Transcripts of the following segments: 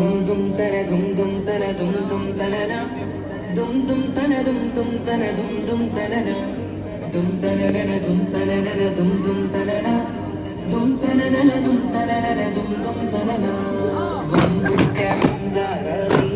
ദും ദും തന ദും ദും തന ദും ദും തനന. ദും ദും തന ദും ദും തന ദും ദും തനന. ദും തനനന ദും തനനന ദും ദും തനന. ദും തനനന ദും തനനന ദും ദും തനന. വമ്പുറ്റ ഹംസറീയ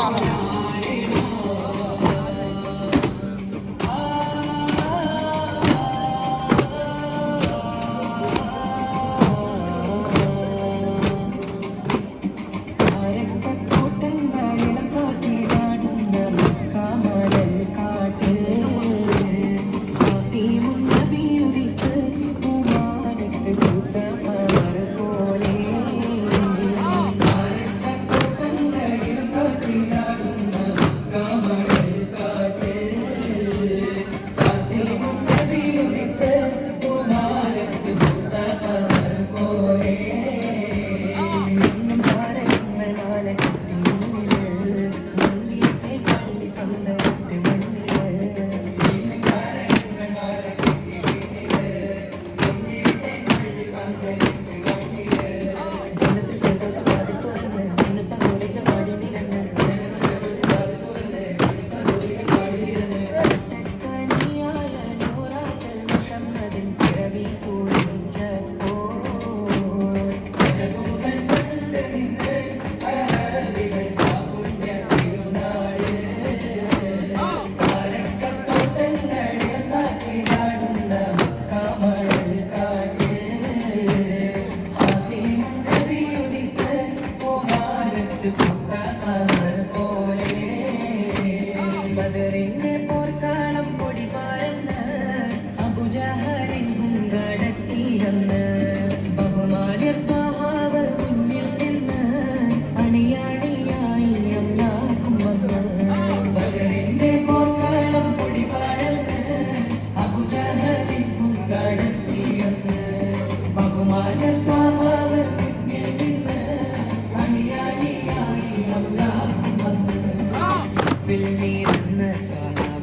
好好。എന്നെ പോർക്കാളം കൊടി പാരെന്ന് അബുജാഹരിൻ കടത്തിയെന്ന് ബഹുമാനിർ ത്വാഹാവ് മുന്നിൽ നിന്ന് അണിയാണിയായി അമ്ലാക്കും വന്ന്. ബദറിന്റെ nessa nave.